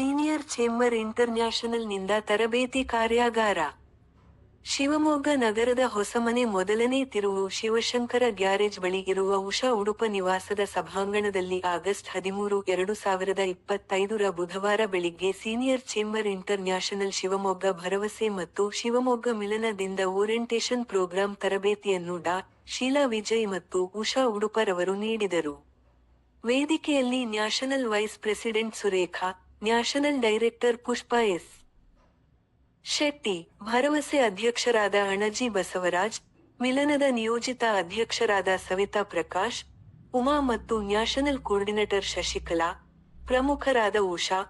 Senior chamber ಇಂಟರ್ನ್ಯಾಷನಲ್ನಿಂದ ತರಬೇತಿ ಕಾರ್ಯಾಗಾರ. ಶಿವಮೊಗ್ಗ ನಗರದ ಹೊಸಮನೆ ಮೊದಲನೇ ತಿರುವು ಶಿವಶಂಕರ ಗ್ಯಾರೇಜ್ ಬಳಿ ಇರುವ ಉಷಾ ಉಡುಪ ನಿವಾಸದ ಸಭಾಂಗಣದಲ್ಲಿ ಆಗಸ್ಟ್ ಹದಿಮೂರು, ಎರಡು ಸಾವಿರದ ಇಪ್ಪತ್ತೈದರ ಬುಧವಾರ ಬೆಳಿಗ್ಗೆ ಸೀನಿಯರ್ ಚೇಂಬರ್ ಇಂಟರ್ನ್ಯಾಷನಲ್ ಶಿವಮೊಗ್ಗ ಭರವಸೆ ಮತ್ತು ಶಿವಮೊಗ್ಗ ಮಿಲನದಿಂದ ಓರಿಯಂಟೇಷನ್ ಪ್ರೋಗ್ರಾಂ ತರಬೇತಿಯನ್ನು ಡಾ. ಶೀಲಾ ವಿಜಯ್ ಮತ್ತು ಉಷಾ ಉಡುಪರವರು ನೀಡಿದರು. ವೇದಿಕೆಯಲ್ಲಿ national vice president Surekha national director Pushpa S. Shetty, ಭರವಸೆ ಅಧ್ಯಕ್ಷರಾದ ಅಣಜಿ ಬಸವರಾಜ್, ಮಿಲನದ ನಿಯೋಜಿತ ಅಧ್ಯಕ್ಷರಾದ ಸವಿತಾ ಪ್ರಕಾಶ್, ಉಮಾ ಮತ್ತು ನ್ಯಾಷನಲ್ ಕೋರ್ಡಿನೇಟರ್ ಶಶಿಕಲಾ, ಪ್ರಮುಖರಾದ ಉಷಾ,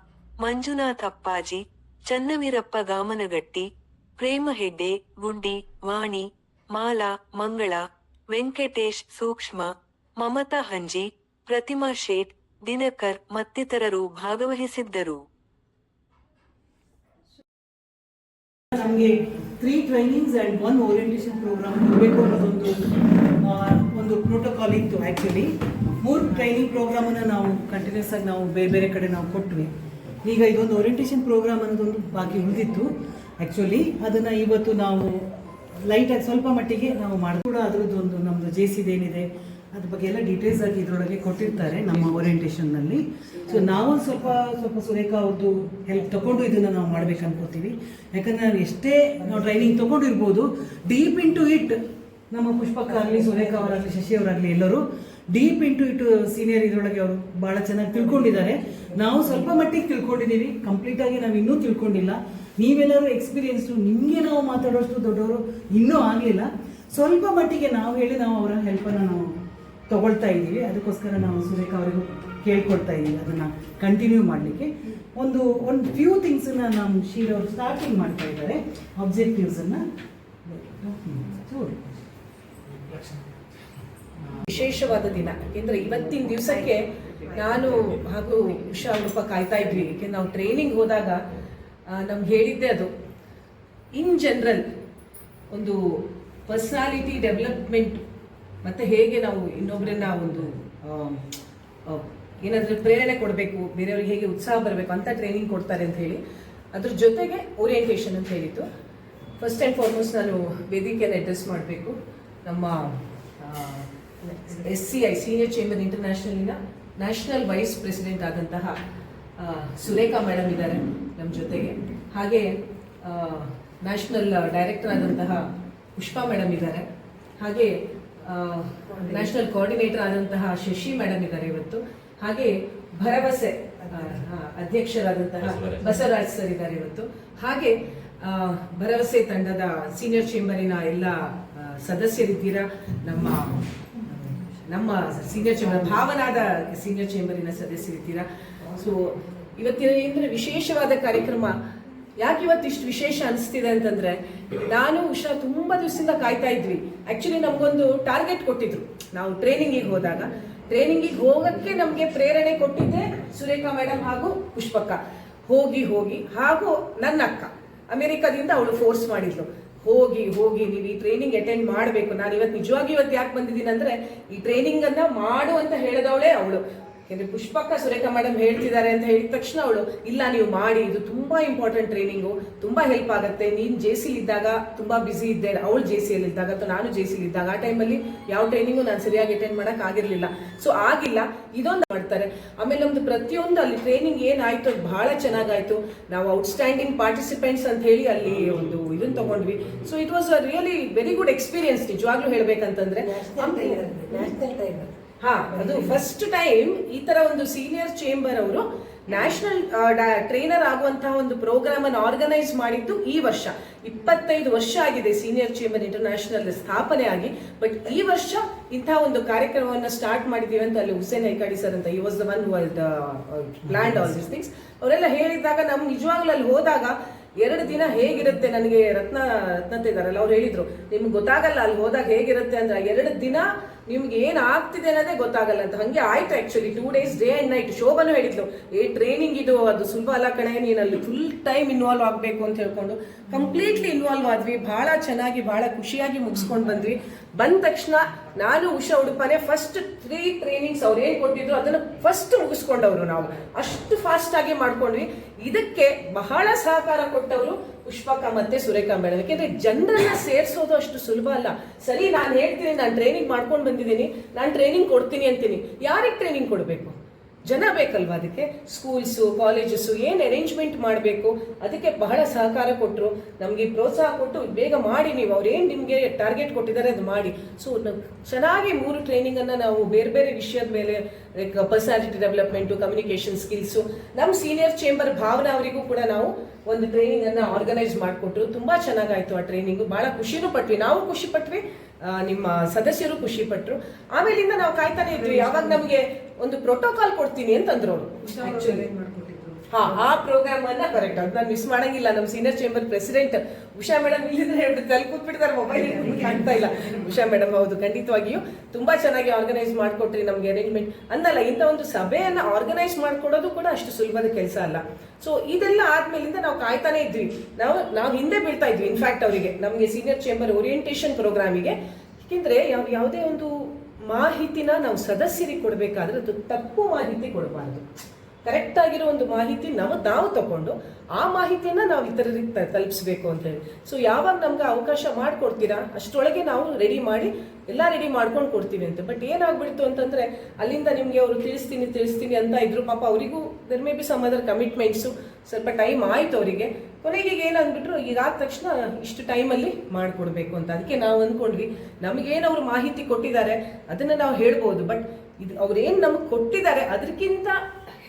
ಮಂಜುನಾಥ್ ಅಪ್ಪಾಜಿ, ಚನ್ನವೀರಪ್ಪ ಗಾಮನಗಟ್ಟಿ, ಪ್ರೇಮ ಹೆಡ್ಡೆ ಗುಂಡಿ, ವಾಣಿ, ಮಾಲಾ, ಮಂಗಳ, ವೆಂಕಟೇಶ್ ಸೂಕ್ಷ್ಮ, ಮಮತಾ ಹಂಜಿ, ಪ್ರತಿಮಾ ಶೇಟ್ ದಿನಕರ್ ಮತ್ತಿತರರು ಭಾಗವಹಿಸಿದ್ದರು. ನಮಗೆ three trainings and one orientation programme ಇರಬೇಕು ಅನ್ನೋದೊಂದು ಒಂದು ಪ್ರೋಟೋಕಾಲ್ ಇತ್ತು ಆ್ಯಕ್ಚುಲಿ ಮೂರು ಟ್ರೈನಿಂಗ್ ಪ್ರೋಗ್ರಾಮನ್ನು ನಾವು ಕಂಟಿನ್ಯೂಸ್ ಆಗಿ ನಾವು ಬೇರೆ ಬೇರೆ ಕಡೆ ನಾವು ಕೊಟ್ವಿ. ಈಗ ಇದೊಂದು ಓರಿಯಂಟೇಷನ್ ಪ್ರೋಗ್ರಾಮ್ ಅನ್ನೋದೊಂದು ಬಾಕಿ ಉಳಿದಿತ್ತು ಆ್ಯಕ್ಚುಲಿ ಅದನ್ನು ಇವತ್ತು ನಾವು ಲೈಟಾಗಿ ಸ್ವಲ್ಪ ಮಟ್ಟಿಗೆ ನಾವು ಮಾಡಿ ಕೂಡ ಅದರದ್ದು ಒಂದು ನಮ್ಮದು ಜೆ ಏನಿದೆ ಅದ್ರ ಬಗ್ಗೆ ಎಲ್ಲ ಡೀಟೇಲ್ಸ್ ಆಗಿ ಇದರೊಳಗೆ ಕೊಟ್ಟಿರ್ತಾರೆ ನಮ್ಮ ಓರಿಯಂಟೇಷನ್ನಲ್ಲಿ ಸೊ ನಾವು ಸ್ವಲ್ಪ ಸ್ವಲ್ಪ ಸುರೇಖಾ ಅವ್ರದ್ದು ಹೆಲ್ಪ್ ತಗೊಂಡು ಇದನ್ನು ನಾವು ಮಾಡ್ಬೇಕು ಅನ್ಕೋತೀವಿ. ಯಾಕಂದ್ರೆ ನಾವು ಎಷ್ಟೇ ನಾವು ಟ್ರೈನಿಂಗ್ ತಗೊಂಡಿರ್ಬೋದು ಡೀಪ್ ಇಂಟು ಇಟ್ ನಮ್ಮ ಪುಷ್ಪಕ್ಕ ಆಗಲಿ, ಸುರೇಖಾ ಅವರಾಗಲಿ, ಶಶಿ ಅವರಾಗಲಿ ಎಲ್ಲರೂ ಡೀಪ್ ಇಂಟು ಇಟ್ ಸೀನಿಯರ್ ಇದರೊಳಗೆ ಅವರು ಭಾಳ ಚೆನ್ನಾಗಿ ತಿಳ್ಕೊಂಡಿದ್ದಾರೆ. ನಾವು ಸ್ವಲ್ಪ ಮಟ್ಟಿಗೆ ತಿಳ್ಕೊಂಡಿದ್ದೀವಿ ಕಂಪ್ಲೀಟಾಗಿ ನಾವು ಇನ್ನೂ ತಿಳ್ಕೊಂಡಿಲ್ಲ. ನೀವೆಲ್ಲರೂ ಎಕ್ಸ್ಪೀರಿಯನ್ಸ್ಡು ನಿಮಗೆ ನಾವು ಮಾತಾಡೋಷ್ಟು ದೊಡ್ಡವರು ಇನ್ನೂ ಆಗಲಿಲ್ಲ. ಸ್ವಲ್ಪ ಮಟ್ಟಿಗೆ ನಾವು ಹೇಳಿ ನಾವು ಅವರ ಹೆಲ್ಪನ್ನು ನಾವು ತಗೊಳ್ತಾ ಇದ್ದೀವಿ. ಅದಕ್ಕೋಸ್ಕರ ನಾವು ಸುರೇಖಾ ಅವರಿಗೂ ಕೇಳ್ಕೊಳ್ತಾ ಇದ್ದೀವಿ. ಅದನ್ನು ಕಂಟಿನ್ಯೂ ಮಾಡಲಿಕ್ಕೆ. ಒಂದು ಒಂದು ಫ್ಯೂ ಥಿಂಗ್ಸನ್ನು ನಮ್ಮ ಶೀರ್ ಅವರು ಸ್ಟಾರ್ಟಿಂಗ್ ಮಾಡ್ತಾ ಇದ್ದಾರೆ. ಅಬ್ಜೆಕ್ಟಿವ್ಸನ್ನು ವಿಶೇಷವಾದ ದಿನ. ಯಾಕೆಂದ್ರೆ ಇವತ್ತಿನ ದಿವಸಕ್ಕೆ ನಾನು ಹಾಗೂ ಉಷಾ ರೂಪ ಕಾಯ್ತಾ ಇದ್ವಿ. ಯಾಕೆಂದ್ರೆ ನಾವು ಟ್ರೈನಿಂಗ್ ಹೋದಾಗ ನಮ್ಗೆ ಹೇಳಿದ್ದೆ ಅದು. ಇನ್ ಜನರಲ್ ಒಂದು ಪರ್ಸನಾಲಿಟಿ ಡೆವಲಪ್ಮೆಂಟ್ ಮತ್ತೆ ಹೇಗೆ ನಾವು ಇನ್ನೊಬ್ಬರನ್ನ ಒಂದು ಏನಾದ್ರೆ ಪ್ರೇರಣೆ ಕೊಡಬೇಕು, ಬೇರೆಯವ್ರಿಗೆ ಹೇಗೆ ಉತ್ಸಾಹ ಬರಬೇಕು ಅಂತ ಟ್ರೈನಿಂಗ್ ಕೊಡ್ತಾರೆ ಅಂತ ಹೇಳಿ ಅದ್ರ ಜೊತೆಗೆ ಓರಿಯಂಟೇಷನ್ ಅಂತ ಹೇಳಿತ್ತು ಫಸ್ಟ್ ಆ್ಯಂಡ್ ಫಾರ್ಮೋಸ್ಟ್ ನಾನು ವೇದಿಕೆಯನ್ನು ಅಡ್ರೆಸ್ ಮಾಡಬೇಕು. ನಮ್ಮ S C I senior chamber ಇಂಟರ್ನ್ಯಾಷನಲಿನ national vice president ಆದಂತಹ ಸುರೇಖಾ ಮೇಡಮ್ ಇದ್ದಾರೆ ನಮ್ಮ ಜೊತೆಗೆ. ಹಾಗೆ ನ್ಯಾಷನಲ್ ಡೈರೆಕ್ಟರ್ ಆದಂತಹ ಪುಷ್ಪಾ ಮೇಡಮ್ ಇದ್ದಾರೆ. ಹಾಗೆ ನ್ಯಾಷನಲ್ ಕೋಆರ್ಡಿನೇಟರ್ ಆದಂತಹ ಶಶಿ ಮೇಡಮ್ ಇದ್ದಾರೆ ಇವತ್ತು. ಹಾಗೆ ಭರವಸೆ ಅಧ್ಯಕ್ಷರಾದಂತಹ ಬಸವರಾಜ್. ಸರ್ ಇದ್ದಾರೆ ಇವತ್ತು. ಹಾಗೆ ಭರವಸೆ ತಂಡದ ಸೀನಿಯರ್ ಚೇಂಬರಿನ ಎಲ್ಲ ಸದಸ್ಯರಿದ್ದೀರ ಸದಸ್ಯರಿದ್ದೀರಾ? ನಮ್ಮ ನಮ್ಮ ಸೀನಿಯರ್ ಚೇಂಬರ್ ಭಾವನಾದ ಸೀನಿಯರ್ ಚೇಂಬರಿನ ಸದಸ್ಯರಿದ್ದೀರಾ? ಸೊ ಇವತ್ತಿನ ಏನಂದ್ರೆ ವಿಶೇಷವಾದ ಕಾರ್ಯಕ್ರಮ? ಯಾಕೆ ಇವತ್ತು ಇಷ್ಟು ವಿಶೇಷ ಅನಿಸ್ತಿದೆ ಅಂತಂದ್ರೆ ನಾನು ಉಷಾ ತುಂಬಾ ದಿವಸದಿಂದ ಕಾಯ್ತಾ ಇದ್ವಿ. ಆಕ್ಚುಲಿ ನಮಗೊಂದು ಟಾರ್ಗೆಟ್ ಕೊಟ್ಟಿದ್ರು. ನಾವು ಟ್ರೈನಿಂಗಿಗೆ ಹೋದಾಗ. ಟ್ರೈನಿಂಗಿಗೆ ಹೋಗಕ್ಕೆ ನಮಗೆ ಪ್ರೇರಣೆ ಕೊಟ್ಟಿದ್ದೆ ಸುರೇಖಾ ಮೇಡಮ್ ಹಾಗೂ ಪುಷ್ಪಕ್ಕ. ಹೋಗಿ ಹೋಗಿ. ಹಾಗೂ ನನ್ನ ಅಕ್ಕ. ಅಮೆರಿಕದಿಂದ ಅವಳು ಫೋರ್ಸ್ ಮಾಡಿದ್ಲು. ಹೋಗಿ ಹೋಗಿ, ನೀವು ಈ ಟ್ರೈನಿಂಗ್ ಅಟೆಂಡ್ ಮಾಡಬೇಕು. ನಾನು ಇವತ್ತು ನಿಜವಾಗಿ ಇವತ್ತು ಯಾಕೆ ಬಂದಿದ್ದೀನಿ ಅಂದ್ರೆ, ಈ ಟ್ರೈನಿಂಗ್ ಅನ್ನ ಮಾಡು ಅಂತ ಹೇಳಿದವಳೇ ಅವಳು. ಯಾಕಂದ್ರೆ ಪುಷ್ಪಕ್ಕ ಸುರೇಖಾ ಮೇಡಮ್ ಹೇಳ್ತಿದ್ದಾರೆ ಅಂತ ಹೇಳಿದ ತಕ್ಷಣ ಅವಳು ಇಲ್ಲ ನೀವು ಮಾಡಿ ಇದು ತುಂಬಾ ಇಂಪಾರ್ಟೆಂಟ್ ಟ್ರೈನಿಂಗು ತುಂಬಾ ಹೆಲ್ಪ್ ಆಗುತ್ತೆ. ನೀನ್ ಜೆ ಇದ್ದಾಗ ತುಂಬಾ ಬಿಸಿ ಇದ್ದೆ. ಅವಳು ಜೆ ಸಿ ಇದ್ದಾಗ ಅಥವಾ ನಾನು ಜೆ ಇದ್ದಾಗ ಆ ಟೈಮಲ್ಲಿ ಯಾವ ಟ್ರೈನಿಂಗು ನಾನು ಸರಿಯಾಗಿ ಅಟೆಂಡ್ ಮಾಡಕ್ ಆಗಿರ್ಲಿಲ್ಲ. ಸೊ ಆಗಿಲ್ಲ. ಇದೊಂದು ಮಾಡ್ತಾರೆ. ಆಮೇಲೆ ಒಂದು ಪ್ರತಿಯೊಂದು ಅಲ್ಲಿ ಟ್ರೈನಿಂಗ್ ಏನಾಯ್ತು ಅದು ಬಹಳ ಚೆನ್ನಾಗಾಯ್ತು. ನಾವು ಔಟ್ಸ್ಟ್ಯಾಂಡಿಂಗ್ ಪಾರ್ಟಿಸಿಪೆಂಟ್ಸ್ ಅಂತ ಹೇಳಿ ಅಲ್ಲಿ ಒಂದು ಇದನ್ನು ತಗೊಂಡ್ವಿ. So it was a really very good experience ನಿಜವಾಗ್ಲೂ ಹೇಳ್ಬೇಕಂತಂದ್ರೆ. ಹಾ, ಅದು ಫಸ್ಟ್ ಟೈಮ್ ಈ ತರ ಒಂದು ಸೀನಿಯರ್ ಚೇಂಬರ್ ಅವರು ನ್ಯಾಷನಲ್ ಟ್ರೈನರ್ ಆಗುವಂತಹ ಒಂದು ಪ್ರೋಗ್ರಾಮ್ ಅನ್ನು ಆರ್ಗನೈಸ್ ಮಾಡಿದ್ದು ಈ ವರ್ಷ. ಇಪ್ಪತ್ತೈದು ವರ್ಷ ಆಗಿದೆ ಸೀನಿಯರ್ ಚೇಂಬರ್ ಇಂಟರ್ನ್ಯಾಷನಲ್ ಸ್ಥಾಪನೆ ಆಗಿ. ಬಟ್ ಈ ವರ್ಷ ಇಂತಹ ಒಂದು ಕಾರ್ಯಕ್ರಮವನ್ನು ಸ್ಟಾರ್ಟ್ ಮಾಡಿದೀವಿ ಅಂತ ಅಲ್ಲಿ ಹುಸೇನ್ ಐಕಾಡಿ ಸರ್ ಅಂತ ಈ was the one world planned all this things ಅವರೆಲ್ಲ ಹೇಳಿದಾಗ ನಮ್ಗೆ ನಿಜವಾಗ್ಲೂ ಅಲ್ಲಿ ಹೋದಾಗ ಎರಡು ದಿನ ಹೇಗಿರುತ್ತೆ ನನಗೆ ರತ್ನ, ರತ್ನತೆ ಇದಾರಲ್ಲ, ಅವ್ರು ಹೇಳಿದ್ರು. ನಿಮ್ಗೆ ಗೊತ್ತಾಗಲ್ಲ ಅಲ್ಲಿ ಹೋದಾಗ ಹೇಗಿರುತ್ತೆ ಅಂದ್ರೆ ಎರಡು ದಿನ ನಿಮ್ಗೆ ಏನ್ ಆಗ್ತಿದೆ ಅನ್ನೋದೇ ಗೊತ್ತಾಗಲ್ಲ ಅಂತ. ಹಂಗೆ ಆಯ್ತು actually two days day and night ಶೋಭನು ಹೇಳಿದ್ಲು. ಏ ಟ್ರೈನಿಂಗ್ ಇದು, ಅದು ಸುಲಭ ಅಲ್ಲ ಕಣೆ ನೀನು ಅಲ್ಲಿ ಫುಲ್ ಟೈಮ್ ಇನ್ವಾಲ್ವ್ ಆಗಬೇಕು ಅಂತ ಹೇಳ್ಕೊಂಡು ಕಂಪ್ಲೀಟ್ಲಿ ಇನ್ವಾಲ್ವ್ ಆದ್ವಿ. ಬಹಳ ಚೆನ್ನಾಗಿ ಬಹಳ ಖುಷಿಯಾಗಿ ಮುಗಿಸ್ಕೊಂಡು ಬಂದ್ವಿ. ಬಂದ ತಕ್ಷಣ ನಾನು ಉಷಾ ಉಡುಪನೇ ಫಸ್ಟ್ ತ್ರೀ ಟ್ರೈನಿಂಗ್ಸ್ ಅವ್ರು ಏನು ಕೊಟ್ಟಿದ್ರು, ಅದನ್ನ ಫಸ್ಟ್ ಮುಗಿಸ್ಕೊಂಡವರು ನಾವು. ಅಷ್ಟು ಫಾಸ್ಟ್ ಆಗಿ ಮಾಡ್ಕೊಂಡ್ವಿ. ಇದಕ್ಕೆ ಬಹಳ ಸಹಕಾರ ಕೊಟ್ಟವರು ಪುಷ್ಪಕ ಮತ್ತೆ ಸುರೇಖಾ ಮೇಡಮ್ ಯಾಕೆಂದ್ರೆ ಜನರನ್ನ ಸೇರಿಸೋದು ಅಷ್ಟು ಸುಲಭ ಅಲ್ಲ. ಸರಿ, ನಾನು ಹೇಳ್ತೀನಿ, ನಾನು ಟ್ರೈನಿಂಗ್ ಮಾಡ್ಕೊಂಡು ಬಂದಿದ್ದೀನಿ. ನಾನು ಟ್ರೈನಿಂಗ್ ಕೊಡ್ತೀನಿ ಅಂತೀನಿ. ಯಾರಿಗೆ ಟ್ರೈನಿಂಗ್ ಕೊಡಬೇಕು? ಜನ ಬೇಕಲ್ವಾ ಅದಕ್ಕೆ? ಸ್ಕೂಲ್ಸು ಕಾಲೇಜಸ್ಸು ಏನು ಅರೇಂಜ್ಮೆಂಟ್ ಮಾಡಬೇಕು? ಅದಕ್ಕೆ ಬಹಳ ಸಹಕಾರ ಕೊಟ್ಟರು ನಮಗೆ ಪ್ರೋತ್ಸಾಹ ಕೊಟ್ಟು ಬೇಗ ಮಾಡಿ ನೀವು. ಅವ್ರು ಏನು ನಿಮಗೆ ಟಾರ್ಗೆಟ್ ಕೊಟ್ಟಿದ್ದಾರೆ ಅದು ಮಾಡಿ. ಸೊ ಚೆನ್ನಾಗಿ ಮೂರು ಟ್ರೈನಿಂಗನ್ನು ನಾವು ಬೇರೆ ಬೇರೆ ವಿಷಯದ ಮೇಲೆ like personality development communication skills ನಮ್ಮ ಸೀನಿಯರ್ ಚೇಂಬರ್ ಭಾವನಾ ಅವರಿಗೂ ಕೂಡ ನಾವು ಒಂದು ಟ್ರೈನಿಂಗನ್ನು ಆರ್ಗನೈಸ್ ಮಾಡಿಕೊಟ್ರು. ತುಂಬ ಚೆನ್ನಾಗಾಯಿತು ಆ ಟ್ರೈನಿಂಗು ಭಾಳ ಖುಷಿನೂ ಪಟ್ವಿ. ನಾವು ಖುಷಿ ಪಟ್ವಿ ನಿಮ್ಮ ಸದಸ್ಯರು ಖುಷಿ ಪಟ್ರು. ಆಮೇಲಿಂದ ನಾವು ಕಾಯ್ತಾನೆ ಇದ್ವಿ. ಯಾವಾಗ ನಮಗೆ ಒಂದು ಪ್ರೋಟೋಕಾಲ್ ಕೊಡ್ತೀನಿ ಅಂತಂದ್ರು ಅವರು. ಹಾ ಆ ಪ್ರೋಗ್ರಾಮ್ ಅನ್ನ ಕರೆಕ್ಟ್ ಅದು ನಾನು ಮಿಸ್ ಮಾಡಂಗಿಲ್ಲ. ನಮ್ಮ senior chamber president Usha madam ಇಲ್ಲಿಂದ ಹೇಳ್ಬಿಟ್ಟು ಅಲ್ಲಿ ಕೂತ್ಬಿಡ್ತಾರೆ. ಮೊಬೈಲ್ ಆಗ್ತಾ ಇಲ್ಲ. ಉಷಾ ಮೇಡಮ್ ಹೌದು ಖಂಡಿತವಾಗಿಯೂ ತುಂಬಾ ಚೆನ್ನಾಗಿ ಆರ್ಗನೈಸ್ ಮಾಡ್ಕೊಟ್ರಿ ನಮ್ಗೆ ಅರೇಂಜ್ಮೆಂಟ್ ಅಂದಲ್ಲ ಇಂಥ ಒಂದು ಸಭೆಯನ್ನ ಆರ್ಗನೈಸ್ ಮಾಡ್ಕೊಡೋದು ಕೂಡ ಅಷ್ಟು ಸುಲಭದ ಕೆಲಸ ಅಲ್ಲ. ಸೊ ಇದೆಲ್ಲ ಆದ್ಮೇಲಿಂದ ನಾವು ಕಾಯ್ತಾನೆ ಇದ್ವಿ. ನಾವು ನಾವು ಹಿಂದೆ ಬೀಳ್ತಾ ಇದ್ವಿ. ಇನ್ಫ್ಯಾಕ್ಟ್ ಅವರಿಗೆ ನಮಗೆ ಸೀನಿಯರ್ ಚೇಂಬರ್ ಓರಿಯೆಂಟೇಷನ್ ಪ್ರೋಗ್ರಾಮಿಗೆ ಯಾಕೆಂದ್ರೆ ಯಾವ ಯಾವುದೇ ಒಂದು ಮಾಹಿತಿನ ನಾವು ಸದಸ್ಯರಿಗೆ ಕೊಡಬೇಕಾದ್ರೆ ಅದು ತಪ್ಪು ಮಾಹಿತಿ ಕೊಡಬಾರ್ದು. ಕರೆಕ್ಟ್ ಆಗಿರೋ ಒಂದು ಮಾಹಿತಿ ನಾವು ನಾವು ತಗೊಂಡು ಆ ಮಾಹಿತಿಯನ್ನ ನಾವು ಇತರರಿಗೆ ತಲುಪಿಸ್ಬೇಕು ಅಂತ ಹೇಳಿ. ಸೊ ಯಾವಾಗ ನಮ್ಗೆ ಅವಕಾಶ ಮಾಡಿಕೊಡ್ತೀರಾ? ಅಷ್ಟರೊಳಗೆ ನಾವು ರೆಡಿ ಮಾಡಿ ಎಲ್ಲ ರೆಡಿ ಮಾಡ್ಕೊಂಡು ಕೊಡ್ತೀವಿ ಅಂತ. ಬಟ್ ಏನಾಗ್ಬಿಡ್ತು ಅಂತಂದ್ರೆ, ಅಲ್ಲಿಂದ ನಿಮಗೆ ಅವರು ತಿಳಿಸ್ತೀನಿ ತಿಳಿಸ್ತೀನಿ ಅಂತ ಇದ್ರು ಪಾಪ ಅವರಿಗೂ there may be some other commitments ಸ್ವಲ್ಪ ಟೈಮ್ ಆಯ್ತು ಅವರಿಗೆ. ಕೊನೆಗೆ ಈಗ ಏನಂದ್ಬಿಟ್ರು ಈಗ ಆದ ತಕ್ಷಣ ಇಷ್ಟು ಟೈಮಲ್ಲಿ ಮಾಡಿಕೊಡ್ಬೇಕು ಅಂತ. ಅದಕ್ಕೆ ನಾವು ಅಂದ್ಕೊಂಡ್ವಿ ನಮಗೇನು ಅವರು ಮಾಹಿತಿ ಕೊಟ್ಟಿದ್ದಾರೆ, ಅದನ್ನ ನಾವು ಹೇಳ್ಬೋದು. ಬಟ್ ಇದು ಅವ್ರೇನು ನಮಗೆ ಕೊಟ್ಟಿದ್ದಾರೆ ಅದಕ್ಕಿಂತ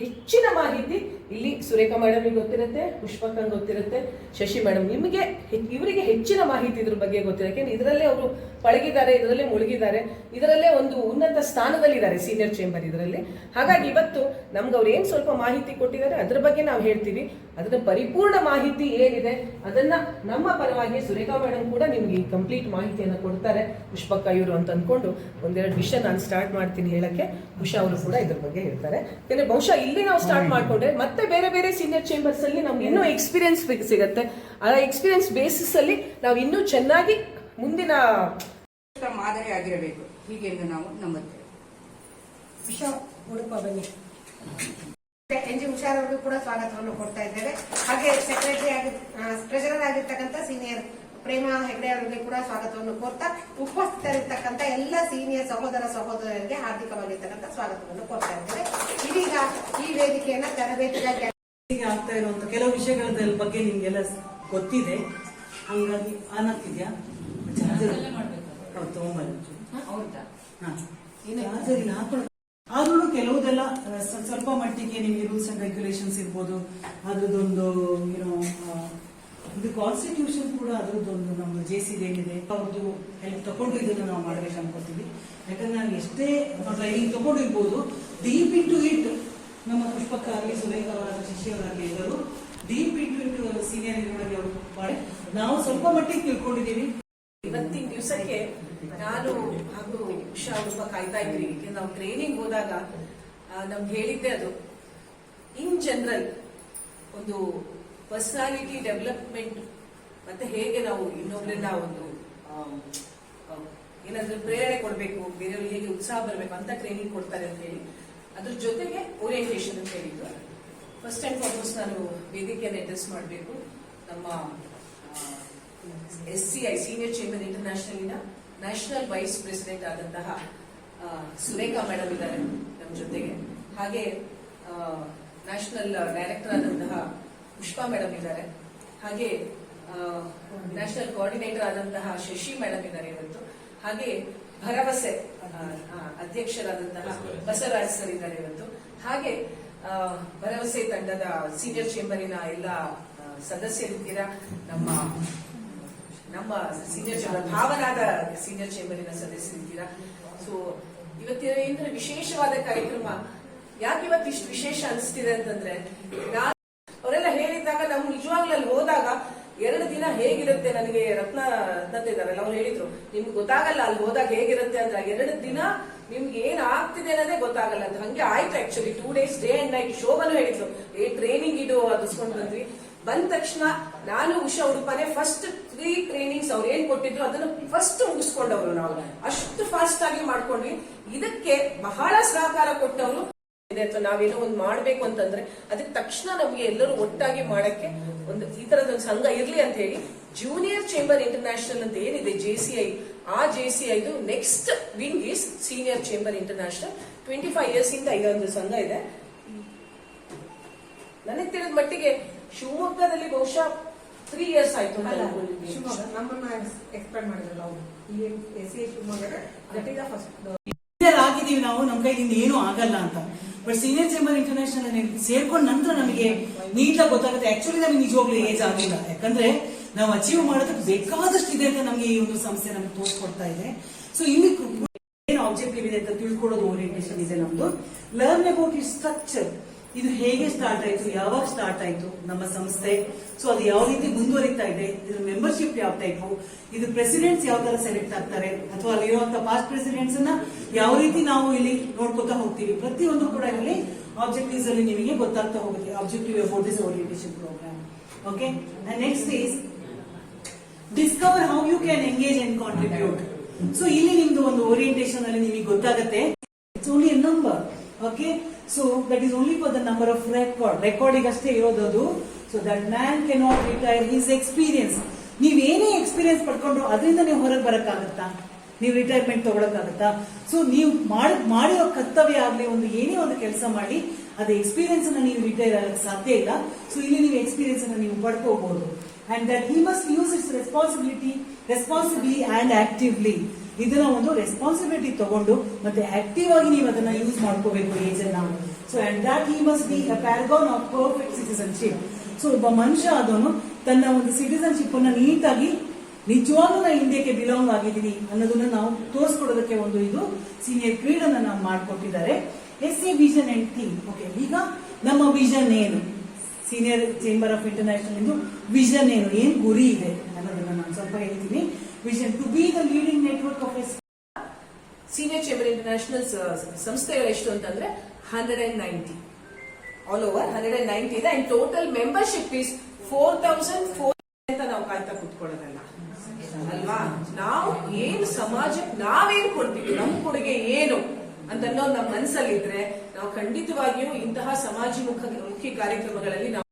ಹೆಚ್ಚಿನ ಮಾಹಿತಿ ಇಲ್ಲಿ ಸುರೇಖಾ ಮೇಡಮ್ ಗೊತ್ತಿರುತ್ತೆ, ಪುಷ್ಪಕಂಗೆ ಗೊತ್ತಿರುತ್ತೆ, ಶಶಿ ಮೇಡಮ್ ನಿಮಗೆ ಇವರಿಗೆ ಹೆಚ್ಚಿನ ಮಾಹಿತಿ ಇದ್ರ ಬಗ್ಗೆ ಗೊತ್ತಿದೆ ಯಾಕೆಂದ್ರೆ ಇದರಲ್ಲೇ ಅವರು ಪಳಗಿದ್ದಾರೆ, ಇದರಲ್ಲೇ ಮುಳುಗಿದ್ದಾರೆ, ಇದರಲ್ಲೇ ಒಂದು ಉನ್ನತ ಸ್ಥಾನದಲ್ಲಿದ್ದಾರೆ ಸೀನಿಯರ್ ಚೇಂಬರ್ ಇದರಲ್ಲಿ. ಹಾಗಾಗಿ ಇವತ್ತು ನಮ್ಗೆ ಅವ್ರು ಏನು ಸ್ವಲ್ಪ ಮಾಹಿತಿ ಕೊಟ್ಟಿದ್ದಾರೆ ಅದ್ರ ಬಗ್ಗೆ ನಾವು ಹೇಳ್ತೀವಿ. ಅದರ ಪರಿಪೂರ್ಣ ಮಾಹಿತಿ ಏನಿದೆ ಅದನ್ನ ನಮ್ಮ ಪರವಾಗಿ ಸುರೇಖಾ ಮೇಡಮ್ ಕೂಡ ನಿಮ್ಗೆ ಈ ಕಂಪ್ಲೀಟ್ ಮಾಹಿತಿಯನ್ನು ಕೊಡ್ತಾರೆ. ಪುಷ್ಪಕ್ಕ ಇವರು ಅಂತ ಅಂದ್ಕೊಂಡು ಒಂದೆರಡು ವಿಷಯ ನಾನು ಸ್ಟಾರ್ಟ್ ಮಾಡ್ತೀನಿ ಹೇಳಕ್ಕೆ ಉಷಾ ಅವರು ಕೂಡ ಇದ್ರ ಬಗ್ಗೆ ಹೇಳ್ತಾರೆ. ಯಾಕಂದ್ರೆ ಬಹುಶಃ ಇಲ್ಲಿ ನಾವು ಸ್ಟಾರ್ಟ್ ಮಾಡ್ಕೊಂಡ್ರೆ ಮತ್ತೆ ಬೇರೆ ಬೇರೆ ಸೀನಿಯರ್ ಚೇಂಬರ್ಸ್ ಅಲ್ಲಿ ನಮ್ಗೆ ಇನ್ನೂ ಎಕ್ಸ್ಪೀರಿಯನ್ಸ್ ಸಿಗುತ್ತೆ. ಆ ಎಕ್ಸ್ಪೀರಿಯನ್ಸ್ ಬೇಸಿಸ್ ಅಲ್ಲಿ ನಾವು ಇನ್ನೂ ಚೆನ್ನಾಗಿ ಮುಂದಿನ ಮಾದರಿ ಆಗಿರಬೇಕು. ಹೀಗೆ ನಾವು ನಂಬುತ್ತೇವೆ. ಉಷಾ ಉಡುಪ ಬನ್ನಿ. ಎನ್ ಜಿ ಹುಷಾರವ್ರಿಗೂ ಕೂಡ ಸ್ವಾಗತವನ್ನು ಕೊಡ್ತಾ ಇದ್ದೇವೆ. ಹಾಗೆ ಸೆಕ್ರೆಟರಿ ಆಗಿ ಟ್ರೆಜರರ್ ಆಗಿರ್ತಕ್ಕಂಥ ಸೀನಿಯರ್ ಪ್ರೇಮ ಹೆಗ್ಡೆ ಅವರಿಗೆ ಕೂಡ ಸ್ವಾಗತವನ್ನು ಕೋರ್ತಾ ಉಪಸ್ಥಿತರಿರ್ತಕ್ಕಂಥ ಎಲ್ಲ ಸೀನಿಯರ್ ಸಹೋದರ ಸಹೋದರರಿಗೆ ಹಾರ್ದಿಕವಾಗಿರ್ತಕ್ಕಂಥ ಸ್ವಾಗತವನ್ನು ಕೊಡ್ತಾ ಇದ್ದೇವೆ. ಇದೀಗ ಈ ವೇದಿಕೆಯನ್ನ ತರಬೇತಿಗಾಗಿ ಈಗ ಆಗ್ತಾ ಇರುವಂತ ಕೆಲವು ವಿಷಯಗಳ ಬಗ್ಗೆ ನಿಮ್ಗೆಲ್ಲ ಗೊತ್ತಿದೆ. ಹಂಗಾಗಿ ಆನ್ ಆಗ್ತಿದ್ಯಾ ಚಾರ್ಜರ್ ಹೌದಾ ಚಾರ್ಜರ್ ಹಾಕೊಳ್ಳಿ ಆದ್ರೂ ಕೆಲವುದೆಲ್ಲ ಸ್ವಲ್ಪ ಮಟ್ಟಿಗೆ ನಿಮಗೆ ರೂಲ್ಸ್ ಅಂಡ್ ರೆಗ್ಯುಲೇಷನ್ಸ್ ಇರ್ಬೋದು. ಅದ್ರದ್ದೊಂದು ಏನೋ ಇದು ಕಾನ್ಸ್ಟಿಟ್ಯೂಷನ್ ಕೂಡ ಅದ್ರದ್ದೊಂದು ನಮ್ಮ ಜೆ ಸಿ ಏನಿದೆ ಅವ್ರದ್ದು ಹೆಲ್ಪ್ ತಗೊಂಡು ಇದನ್ನು ನಾವು ಮಾಡ್ಬೇಕು ಅನ್ಕೋತೀವಿ. ಯಾಕಂದ್ರೆ ನಾವು ಎಷ್ಟೇ ಟ್ರೈನಿಂಗ್ ತಗೊಂಡು ಇರ್ಬೋದು ಡೀಪ್ ಇನ್ ಟು ಇಟ್ ನಮ್ಮ ಪುಷ್ಪಕ್ಕ ಆಗಲಿ ಸುರೇಖ ಅವರಾಗಲಿ ಶಿಷ್ಯವರಾಗಲಿ ಎಲ್ಲರೂ deep into it senior ಅವರು ನಾವು ಸ್ವಲ್ಪ ಮಟ್ಟಿಗೆ ತಿಳ್ಕೊಂಡಿದ್ದೀವಿ. ಇವತ್ತಿನ ದಿವಸಕ್ಕೆ ನಾನು ಹಾಗೂ ಉಷಾ ರೂಪ ಕಾಯ್ತಾ ಯಾಕೆಂದ್ರೆ ನಾವು ಟ್ರೈನಿಂಗ್ ಹೋದಾಗ ನಮ್ಗೆ ಹೇಳಿದ್ದೆ ಅದು. ಇನ್ ಜನರಲ್ ಒಂದು ಪರ್ಸನಾಲಿಟಿ ಡೆವಲಪ್ಮೆಂಟ್ ಮತ್ತೆ ಹೇಗೆ ನಾವು ಇನ್ನೊಬ್ಬರನ್ನ ಒಂದು ಏನಾದ್ರೂ ಪ್ರೇರಣೆ ಕೊಡಬೇಕು ಬೇರೆಯವ್ರಿಗೆ ಹೇಗೆ ಉತ್ಸಾಹ ಬರಬೇಕು ಅಂತ ಟ್ರೈನಿಂಗ್ ಕೊಡ್ತಾರೆ ಅಂತ ಹೇಳಿ. ಅದ್ರ ಜೊತೆಗೆ ಓರಿಯಂಟೇಷನ್ ಅಂತ ಹೇಳಿದ್ರು ಫಸ್ಟ್ ಅಂಡ್ ಫಾರ್ಮೋಸ್ಟ್ ನಾನು ವೇದಿಕೆಯನ್ನು ಅಡ್ರೆಸ್ ಮಾಡಬೇಕು. ನಮ್ಮ S C I senior chamber ಇಂಟರ್ನ್ಯಾಷನಲಿನ national vice president ಆದಂತಹ ಸುರೇಖಾ ಮೇಡಮ್ ಇದ್ದಾರೆ ನಮ್ಮ ಜೊತೆಗೆ. ಹಾಗೆ ನ್ಯಾಷನಲ್ ಡೈರೆಕ್ಟರ್ ಆದಂತಹ ಪುಷ್ಪಾ ಮೇಡಮ್ ಇದ್ದಾರೆ. ಹಾಗೆ ನ್ಯಾಷನಲ್ ಕೋಆರ್ಡಿನೇಟರ್ ಆದಂತಹ ಶಶಿ ಮೇಡಮ್ ಇದ್ದಾರೆ ಇವತ್ತು. ಹಾಗೆ, ಭರವಸೆ ಅಧ್ಯಕ್ಷರಾದಂತಹ ಬಸವರಾಜ್ ಸರ್ ಇದ್ದಾರೆ ಇವತ್ತು. ಹಾಗೆ ಭರವಸೆ ತಂಡದ ಸೀನಿಯರ್ ಚೇಂಬರಿನ ಎಲ್ಲ ಸದಸ್ಯರಿದ್ದೀರಾ? ನಮ್ಮ ನಮ್ಮ ಸೀನಿಯರ್ ಚೇಂಬರ್ ಭಾವನಾದ ಸೀನಿಯರ್ ಚೇಂಬರಿನ ಸದಸ್ಯರಿದ್ದೀರಾ ಸೊ ಇವತ್ತಿನ ಏನಂದ್ರೆ ವಿಶೇಷವಾದ ಕಾರ್ಯಕ್ರಮ? ಯಾಕೆ ಇವತ್ತು ಇಷ್ಟು ವಿಶೇಷ ಅನಿಸ್ತಿದೆ ಅಂತಂದ್ರೆ ನಾನು ಅವರೆಲ್ಲ ಹೇಳಿದ್ದಾಗ ನಾವು ನಿಜವಾಗ್ಲೂ ಅಲ್ಲಿ ಹೋದಾಗ ಎರಡು ದಿನ ಹೇಗಿರುತ್ತೆ ನನಗೆ ರತ್ನ ರತ್ನತೆ ಇದಾರಲ್ಲ ಅವ್ರು ಹೇಳಿದ್ರು, ನಿಮ್ಗೆ ಗೊತ್ತಾಗಲ್ಲ ಅಲ್ಲಿ ಹೋದಾಗ ಹೇಗಿರುತ್ತೆ ಅಂದ್ರೆ ಎರಡು ದಿನ ನಿಮ್ಗೆ ಏನ್ ಆಗ್ತಿದೆ ಅನ್ನೋದೇ ಗೊತ್ತಾಗಲ್ಲ ಅಂತ. ಹಂಗೆ ಆಯ್ತು actually two days day and night ಶೋಭನು ಹೇಳಿದ್ರು, ಏ ಟ್ರೈನಿಂಗ್ ಇದು ಅದಿಸ್ಕೊಂಡು ಬಂದ್ವಿ. ಬಂದ ತಕ್ಷಣ ನಾನು ಉಷಾ ಉಡುಪನೆ ಫಸ್ಟ್ ತ್ರೀ ಟ್ರೈನಿಂಗ್ಸ್ ಅವ್ರು ಏನ್ ಕೊಟ್ಟಿದ್ರು ಅದನ್ನು ಫಸ್ಟ್ ಮುಗಿಸ್ಕೊಂಡವರು ನಾವು. ಅಷ್ಟು ಫಾಸ್ಟ್ ಆಗಿ ಮಾಡ್ಕೊಂಡ್ವಿ. ಇದಕ್ಕೆ ಬಹಳ ಸಹಕಾರ ಕೊಟ್ಟವರು ಇದೆ ಅಥವಾ ನಾವೇನೋ ಒಂದು ಮಾಡ್ಬೇಕು ಅಂತಂದ್ರೆ ಅದಕ್ಕೆ ತಕ್ಷಣ ನಮ್ಗೆ ಎಲ್ಲರೂ ಒಟ್ಟಾಗಿ ಮಾಡಕ್ಕೆ ಒಂದು ಈ ತರದ ಒಂದು ಸಂಘ ಇರ್ಲಿ ಅಂತ ಹೇಳಿ ಜೂನಿಯರ್ ಚೇಂಬರ್ ಇಂಟರ್ನ್ಯಾಷನಲ್ ಅಂತ ಏನಿದೆ ಜೆ ಸಿ ಐ ಆ ಜೆ ಸಿ ಐದು next wing is senior chamber international twenty five years ಇಂದ ಇದೊಂದು ಸಂಘ ಇದೆ. ನನಗೆ ತಿಳಿದ ಮಟ್ಟಿಗೆ ಶಿವಮೊಗ್ಗದಲ್ಲಿ ಬಹುಶಃ ತ್ರೀ ಇಯರ್ಸ್ ಆಯ್ತು ನಮ್ಮನ್ನ ಎಕ್ಸ್ಪೆಕ್ಟ್ ಮಾಡಿದ್ರಲ್ಲ ಅವರು. S C Shivamogga that is the first senior ಆಗಿದೀವಿ ನಾವು ನಮ್ ಕೈಯಿಂದ ಏನೂ ಆಗಲ್ಲ ಅಂತ. ಬಟ್ ಸೀನಿಯರ್ ಚೇಂಬರ್ ಇಂಟರ್ನ್ಯಾಷನಲ್ ಸೇರ್ಕೊಂಡ ನಂತರ ನಮಗೆ ನೀಟಾಗಿ ಗೊತ್ತಾಗುತ್ತೆ. ಆಕ್ಚುಲಿ ನಮಗೆ ನಿಜವಾಗ್ಲೂ ಏಜ್ ಆಗಿಲ್ಲ. ಯಾಕಂದ್ರೆ ನಾವು ಅಚೀವ್ ಮಾಡೋದಕ್ಕೆ ಬೇಕಾದಷ್ಟು ಇದೆ ಅಂತ ನಮಗೆ ಈ ಒಂದು ಸಂಸ್ಥೆ ನಮ್ಗೆ ತೋರಿಸ್ಕೊಡ್ತಾ ಇದೆ. ಸೊ ಇಲ್ಲಿ ಏನು ಆಬ್ಜೆಕ್ಟಿವ್ ಇದೆ ಅಂತ ತಿಳ್ಕೊಳ್ಳೋದು ಓರಿಯಂಟೇಷನ್ ಇದೆ ನಮ್ದು. ಲರ್ನ್ ಅಬೌಟ್ ಇಟ್ ಸ್ಟ್ರಕ್ಚರ್ ಇದು ಹೇಗೆ ಸ್ಟಾರ್ಟ್ ಆಯ್ತು? ಯಾವಾಗ ಸ್ಟಾರ್ಟ್ ಆಯ್ತು? ನಮ್ಮ ಸಂಸ್ಥೆ. ಸೊ ಅದು ಯಾವ ರೀತಿ ಮುಂದುವರಿತಾ ಇದೆ? ಇದ್ರ ಮೆಂಬರ್ಶಿಪ್ ಯಾವ ಟೈಪು ಇದು ಪ್ರೆಸಿಡೆಂಟ್ಸ್ ಯಾವ ತರ ಸೆಲೆಕ್ಟ್ ಆಗ್ತಾರೆ? ಅಥವಾ ಅಲ್ಲಿರುವಂತಹ ಪಾಸ್ಟ್ ಪ್ರೆಸಿಡೆಂಟ್ಸ್ ಅನ್ನ ಯಾವ ರೀತಿ ನಾವು ಇಲ್ಲಿ ನೋಡ್ಕೊತಾ ಹೋಗ್ತೀವಿ? ಪ್ರತಿಯೊಂದು ಕೂಡ ಇಲ್ಲಿ ಆಬ್ಜೆಕ್ಟಿವ್ಸ್ ಅಲ್ಲಿ ನಿಮಗೆ ಗೊತ್ತಾಗ್ತಾ ಹೋಗುತ್ತೆ. Objective about this orientation program okay next is discover how you can engage and contribute so ಇಲ್ಲಿ ನಿಮ್ದು ಒಂದು ಓರಿಯಂಟೇಷನ್ ಅಲ್ಲಿ ನಿಮಗೆ ಗೊತ್ತಾಗುತ್ತೆ. It's only number okay so that is only for the number of record ರೆಕಾರ್ಡಿಗೆ ಅಷ್ಟೇ ಇರೋದು so that man can not retire his experience ಏನೇ experience ಪಡ್ಕೊಂಡ್ರು ಅದರಿಂದ ನೀವು ಹೊರಗೆ ಬರಕ್ಕಾಗತ್ತಾ? ನೀವು ರಿಟೈರ್ಮೆಂಟ್ ತಗೊಳಕ್ಕಾಗತ್ತಾ? ಸೊ ನೀವು ಮಾಡಿ, ಮಾಡಿರೋ ಕರ್ತವ್ಯ ಆಗ್ಲಿ, ಒಂದು ಏನೇ ಒಂದು ಕೆಲಸ ಮಾಡಿ, ಅದೇ ಎಕ್ಸ್ಪೀರಿಯನ್ಸ್ ಅನ್ನ ನೀವು ರಿಟೈರ್ ಆಗಕ್ಕೆ ಸಾಧ್ಯ ಇಲ್ಲ. ಸೊ ಇಲ್ಲಿ ನೀವು ಎಕ್ಸ್ಪೀರಿಯನ್ಸ್ ಅನ್ನ ನೀವು ಪಡ್ಕೋಬಹುದು and that he must use its responsibility responsibly and actively ಇದನ್ನ ಒಂದು ರೆಸ್ಪಾನ್ಸಿಬಿಲಿಟಿ ತಗೊಂಡು ಮತ್ತೆ ಆಕ್ಟಿವ್ ಆಗಿ ನೀವು ಅದನ್ನ ಯೂಸ್ ಮಾಡ್ಕೋಬೇಕು ಏಜ್ ಅನ್ನ so and that he must be a paragon of perfect citizenship so ಒಬ್ಬ ಮನುಷ್ಯ ಅದನ್ನು ತನ್ನ ಒಂದು ಸಿಟಿಸನ್ಶಿಪ್ ಅನ್ನ ನೀಟಾಗಿ ನಿಜವಾಗ್ಲೂ ನಾ ಇಂಡಿಯಾಕ್ಕೆ ಬಿಲಾಂಗ್ ಆಗಿದ್ದೀನಿ ಅನ್ನೋದನ್ನ ನಾವು ತೋರಿಸ್ಕೊಡೋದಕ್ಕೆ ಒಂದು ಇದು ಸೀನಿಯರ್ ಕ್ರೀಡನ್ನ ನಾವು ಮಾಡಿಕೊಟ್ಟಿದ್ದಾರೆ. As a vision and theme okay ಈಗ ನಮ್ಮ ವಿಷನ್ ಏನು? ಸೀನಿಯರ್ ಚೇಂಬರ್ ಆಫ್ ಇಂಟರ್ನ್ಯಾಷನಲ್ ಇಂದು ವಿಷನ್ ಏನು? ಏನ್ ಗುರಿ ಇದೆ ಅನ್ನೋದನ್ನ ನಾನು ಸ್ವಲ್ಪ ಹೇಳ್ತೀನಿ. Vision to be the leading network of senior chamber international ಸಂಸ್ಥೆಗಳು ಎಷ್ಟು ಅಂತಂದ್ರೆ hundred and ninety all over hundred and ninety ಇದೆ. And total membership is four thousand four ಅಂತ ನಾವು ಕಾಯ್ತಾ ಕುತ್ಕೊಳ್ಳೋದಲ್ಲ. ಅಲ್ವಾ? ನಾವು ಏನು ಸಮಾಜಕ್ಕೆ ನಾವೇನ್ ಕೊಡ್ತೀವಿ? ನಮ್ ಕೊಡುಗೆ ಏನು? ಅಂತ ಅನ್ನೋದು ನಮ್ಮ ಮನಸ್ಸಲ್ಲಿದ್ರೆ ನಾವು ಖಂಡಿತವಾಗಿಯೂ ಇಂತಹ ಸಮಾಜಮುಖ ಮುಖಿ ಕಾರ್ಯಕ್ರಮಗಳಲ್ಲಿ ನಾವು